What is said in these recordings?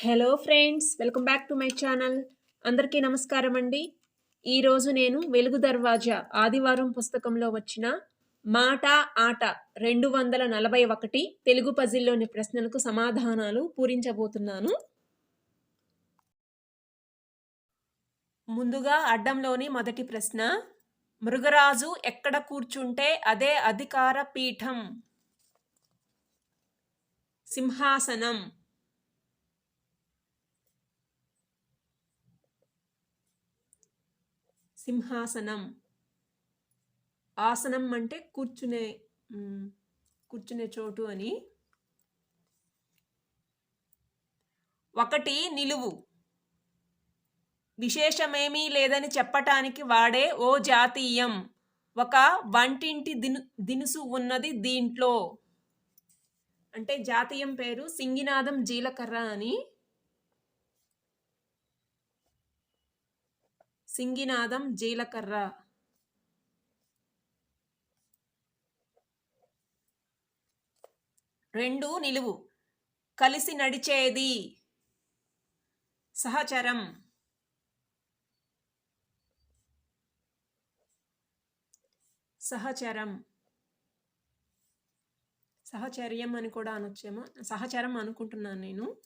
Hello friends welcome back to my channel. అందరికీ నమస్కారం అండి. ఈరోజు నేను వెలుగు దర్వాజా ఆదివారం పుస్తకంలో వచ్చిన మాట ఆట రెండు వందల నలభై ఒకటి తెలుగు పజిల్లోని ప్రశ్నలకు సమాధానాలు పూరించబోతున్నాను. ముందుగా అడ్డంలోని మొదటి ప్రశ్న మృగరాజు ఎక్కడ కూర్చుంటే అదే అధికార పీఠం? సింహాసనం. సింహాసనం. ఆసనం అంటే కూర్చునే కూర్చునే చోటు అని. ఒకటి నిలువు. విశేషమేమీ లేదని చెప్పటానికి వాడే ఓ జాతీయం. ఒక వంటింటి దిను దినుసు ఉన్నది దీంట్లో. అంటే జాతీయం పేరు సింగినాదం జీలకర్ర అని. సింగినాదం జీలకర్ర. రెండు నిలువు. కలిసి నడిచేది. సహచరం. సహచరం. సహచర్యం అని కూడా అనొచ్చేమో. సహచరం అనుకుంటున్నాను నేను.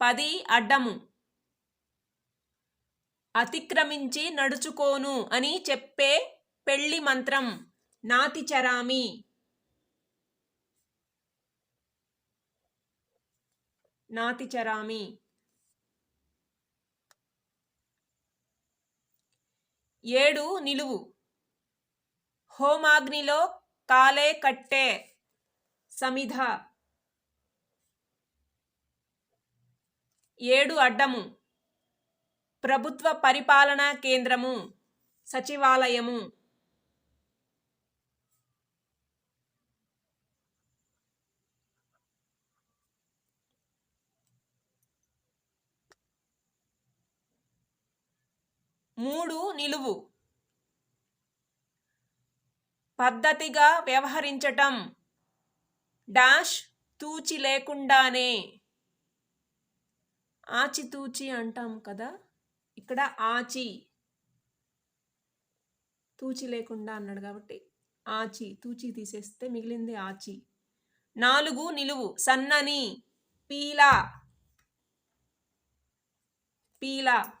పది అడ్డము. అతిక్రమించి నడుచుకోను అని చెప్పే పెళ్ళి మంత్రం. నాతి నాతిచరామి నాతి ఏడు నిలువు. హోమాగ్నిలో కాలే కట్టే. సమిధ. ఏడు అడ్డము. ప్రభుత్వ పరిపాలనా కేంద్రము సచివాలయము. మూడు నిలువు. పద్ధతిగా వ్యవహరించటం. డాష్ తూచి లేకుండానే. ఆచితూచి అంటాం కదా? ఇక్కడ ఆచి. తూచి లేకుండా అన్నాడు కాబట్టి ఆచి తూచి తీసేస్తే మిగిలింది ఆచి. నాలుగు నిలువు సన్నని పీల. పీల.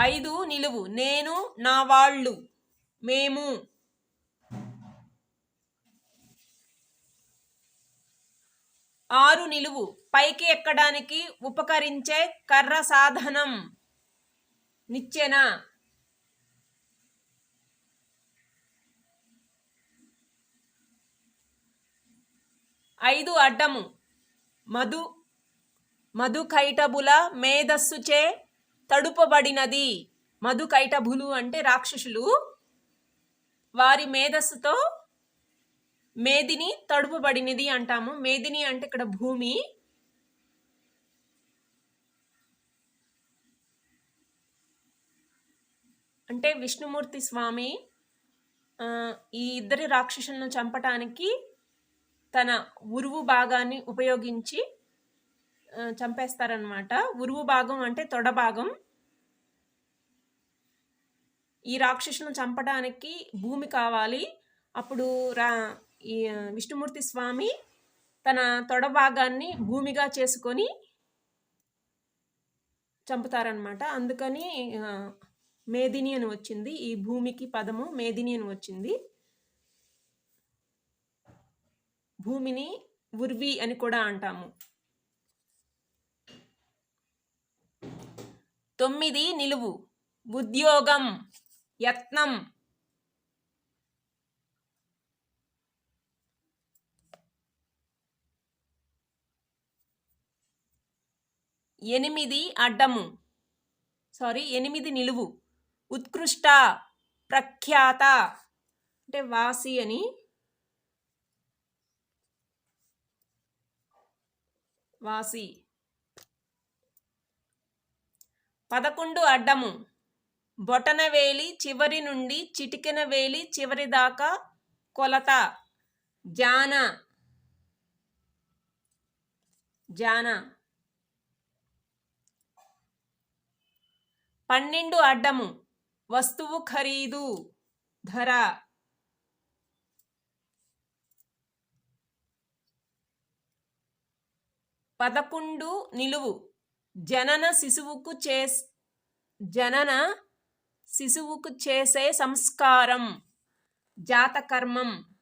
ఐదు నిలువు నేను నా వాళ్ళు మేము. ఆరు నిలువు పైకి ఎక్కడానికి ఉపకరించే కర్ర సాధనం నిచ్చెన. ఐదు అడ్డము. మధు మధుకైటబుల మేధస్సుచే తడుపబడినది. మధుకైటభులు అంటే రాక్షసులు. వారి మేధస్సుతో మేదిని తడుపుబడినది అంటాము. మేదిని అంటే ఇక్కడ భూమి. అంటే విష్ణుమూర్తి స్వామి ఈ ఇద్దరి రాక్షసులను చంపటానికి తన ఉరువు భాగాన్ని ఉపయోగించి చంపేస్తారనమాట ఉరువు భాగం అంటే తొడ భాగం. ఈ రాక్షసులను చంపడానికి భూమి కావాలి. అప్పుడు రా ఈ విష్ణుమూర్తి స్వామి తన తొడ భాగాన్ని భూమిగా చేసుకొని చంపుతారనమాట అందుకని మేదిని అని వచ్చింది. ఈ భూమికి పదము మేదిని అని వచ్చింది. భూమిని ఉర్వి అని కూడా అంటాము. తొమ్మిది నిలువు. ఉద్యోగం యత్నం ఎనిమిది అడ్డము. సారీ ఎనిమిది నిలువు. ఉత్కృష్ట ప్రఖ్యాత. అంటే వాసి అని. వాసి. పదకొండు అడ్డము. బొటన వేలి చివరి నుండి చిటికెన వేలి చివరి దాకా కొలత. జాన. జాన. పన్నెండు అడ్డము. వస్తువు ఖరీదు. ధర. పదకొండు నిలువు. జనన శిశువుకు చే జనన శిశువుకు చేసే సంస్కారం. జాతకర్మం.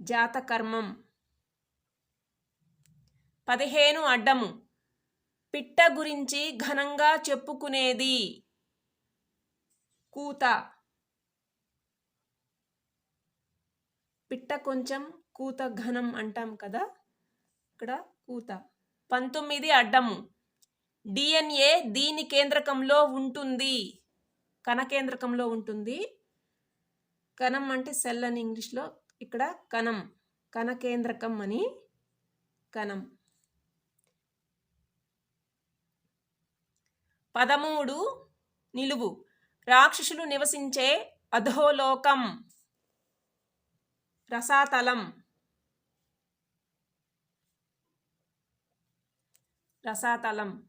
జాతకర్మం. పదిహేను అడ్డము. పిట్ట గురించి ఘనంగా చెప్పుకునేది. కూత. పిట్ట కొంచెం కూత ఘనం అంటాం కదా? ఇక్కడ కూత. పంతొమ్మిది అడ్డము. డిఎన్ఏ దీని కేంద్రకంలో ఉంటుంది. కణ కేంద్రకంలో ఉంటుంది. కణం అంటే సెల్ అని ఇంగ్లీష్లో. ఇక్కడ కణం. కణ కేంద్రకం అని కణం. పదమూడు నిలువు. రాక్షసులు నివసించే అధోలోకం. రసాతలం. రసాతలం.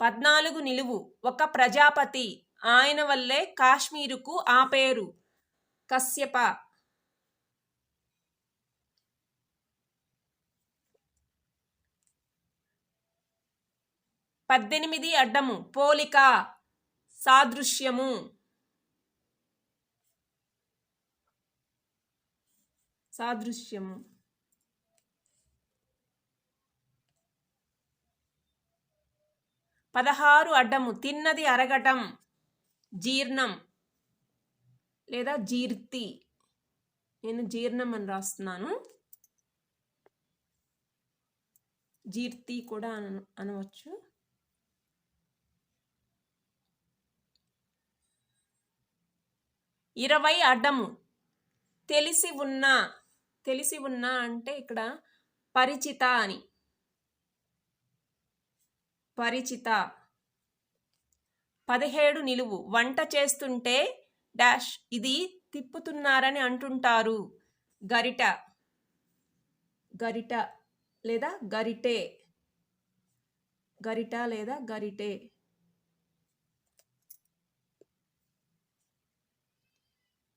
పద్నాలుగు నిలువు. ఒక ప్రజాపతి. ఆయన వల్లే కాశ్మీరుకు ఆ పేరు. కశ్యప. పద్దెనిమిది అడ్డము పోలిక సాదృశ్యము. సాదృశ్యము. పదహారు అడ్డము తిన్నది అరగటం జీర్ణం లేదా జీర్తి. నేను జీర్ణం అని రాస్తున్నాను. జీర్తి కూడా అన అనవచ్చు. ఇరవై అడ్డము తెలిసి ఉన్నా తెలిసి ఉన్నా అంటే ఇక్కడ పరిచిత అని. పరిచిత. పదిహేడు నిలువు. వంట చేస్తుంటే డాష్ ఇది తిప్పుతున్నారని అంటుంటారు. గరిట. గరిట లేదా గరిటె. గరిట లేదా గరిటె.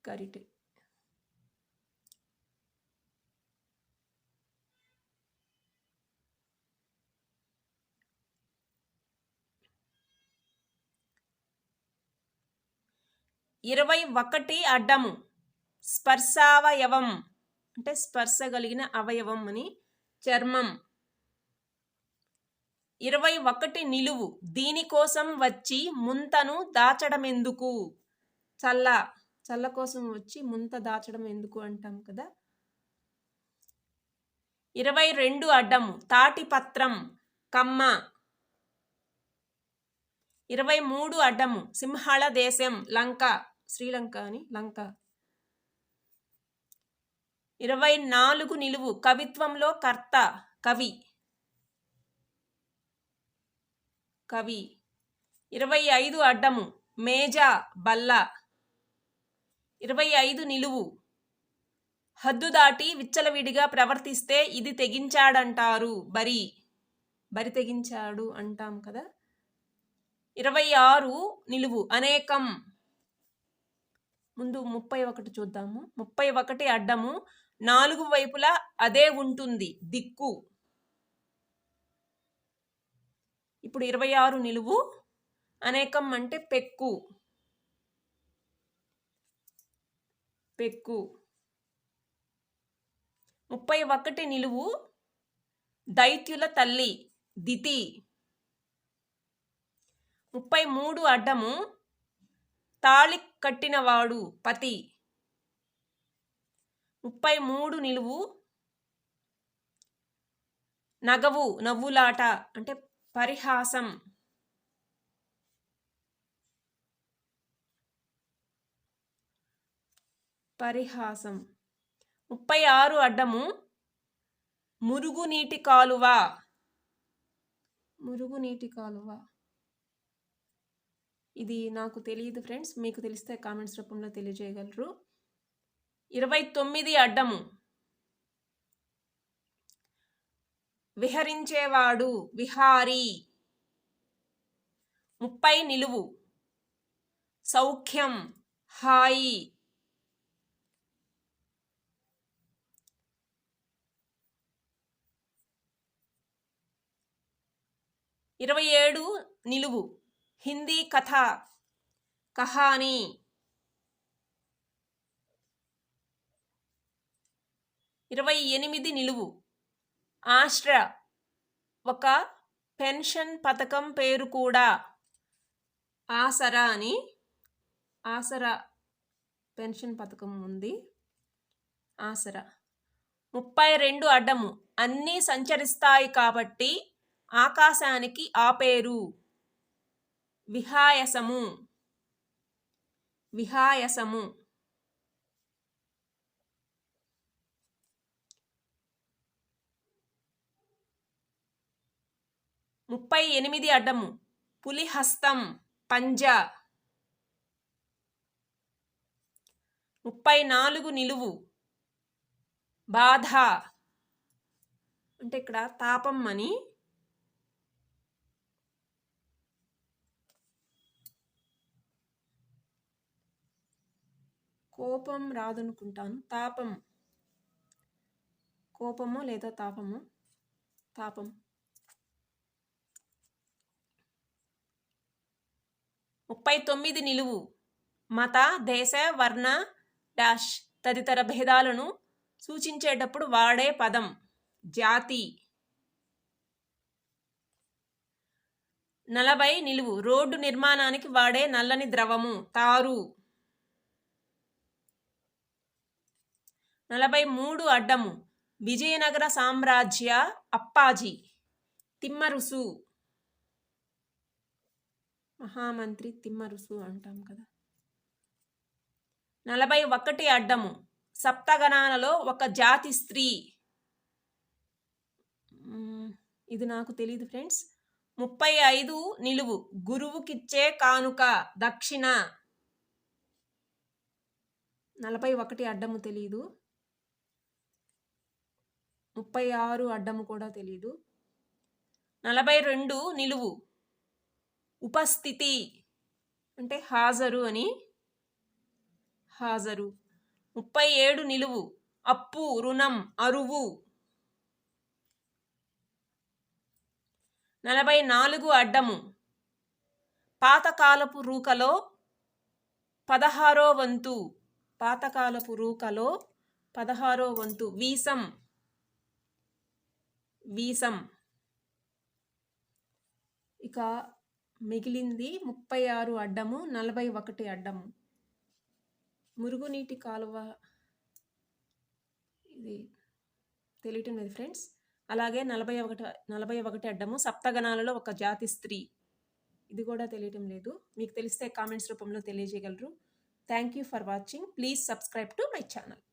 గరిటె ఇరవై ఒకటి అడ్డము. స్పర్శావయవం. అంటే స్పర్శ కలిగిన అవయవం అని చర్మం. ఇరవై ఒకటి నిలువు. దీనికోసం వచ్చి ముంతను దాచడమెందుకు? చల్ల. చల్ల కోసం వచ్చి ముంత దాచడం ఎందుకు అంటాం కదా? ఇరవై రెండు అడ్డం తాటిపత్రం కమ్మ. ఇరవై మూడు అడ్డము సింహళ దేశం లంక. శ్రీలంక అని లంక. ఇరవై నాలుగు నిలువు కవిత్వంలో కర్త కవి. కవి. ఇరవై ఐదు అడ్డము మేజ బల్ల. ఇరవై ఐదు నిలువు. హద్దు దాటి విచ్చలవిడిగా ప్రవర్తిస్తే ఇది తెగించాడంటారు బరి. బరి తెగించాడు అంటాం కదా? ఇరవై ఆరు నిలువు అనేకం. ముందు ముప్పై ఒకటి చూద్దాము. ముప్పై ఒకటి అడ్డము నాలుగు వైపులా అదే ఉంటుంది దిక్కు. ఇప్పుడు ఇరవై ఆరు నిలువు అనేకం అంటే పెక్కు. పెక్కు. ముప్పై ఒకటి నిలువు దైత్యుల తల్లి దితి. ముప్పై మూడు అడ్డము తాళి కట్టినవాడు పతి. ముప్పై మూడు నిలువు నగవు నవ్వులాట అంటే పరిహాసం. పరిహాసం. ముప్పై ఆరు అడ్డము మురుగునీటి కాలువ. మురుగునీటి కాలువ. ఇది నాకు తెలియదు ఫ్రెండ్స్ మీకు తెలిస్తే కామెంట్స్ రూపంలో తెలియజేయగలరు. ఇరవై తొమ్మిది అడ్డము. విహరించేవాడు విహారీ. ముప్పై నిలువు. సౌఖ్యం హాయి. ఇరవై ఏడు నిలువు. హిందీ కథ. కహానీ. ఇరవై ఎనిమిది నిలువు. ఆశ్ర. ఒక పెన్షన్ పథకం పేరు కూడా. ఆసరా అని. ఆసరా. పెన్షన్ పథకం ఉంది. ఆసరా. ముప్పై రెండు అడ్డము. అన్నీ సంచరిస్తాయి కాబట్టి ఆకాశానికి ఆపేరు. విహాయసము. విహాయసము. ముప్పై ఎనిమిది అడ్డము. పులిహస్తం. పంజా. ముప్పై నాలుగు నిలువు. బాధ. అంటే ఇక్కడ తాపం అని కోపం రాదనుకుంటాను. తాపం. కోపము లేదా తాపము? తాపం. ముప్పై తొమ్మిది నిలువు. మత దేశ వర్ణ డాష్ తదితర భేదాలను సూచించేటప్పుడు వాడే పదం. జాతి. నలభై నిలువు. రోడ్డు నిర్మాణానికి వాడే నల్లని ద్రవము. తారు. నలభై మూడు అడ్డము. విజయనగర సామ్రాజ్య అప్పాజీ. తిమ్మరుసు. మహామంత్రి తిమ్మరుసు అంటాం కదా. నలభై ఒకటి అడ్డము. సప్తగణాలలో ఒక జాతి స్త్రీ. ఇది నాకు తెలియదు ఫ్రెండ్స్. ముప్పై ఐదు నిలువు. గురువుకిచ్చే కానుక. దక్షిణ. నలభై ఒకటి అడ్డము తెలియదు ముప్పై ఆరు అడ్డము కూడా తెలియదు నలభై రెండు నిలువు. ఉపస్థితి అంటే హాజరు అని హాజరు. ముప్పై ఏడు నిలువు. అప్పు రుణం అరువు. నలభై నాలుగు అడ్డము. పాతకాలపు రూకలో పదహారో వంతు. పాతకాలపు రూకలో పదహారో వంతు. వీసం. వీసం. ఇక మిగిలింది ముప్పై ఆరు అడ్డము నలభై ఒకటి అడ్డము మురుగునీటి కాలువ. ఇది తెలియటం లేదు ఫ్రెండ్స్. అలాగే నలభై ఒకటి నలభై ఒకటి అడ్డము సప్తగణాలలో ఒక జాతి స్త్రీ. ఇది కూడా తెలియటం లేదు. మీకు తెలిస్తే కామెంట్స్ రూపంలో తెలియజేయగలరు. Thank you for watching please subscribe to my channel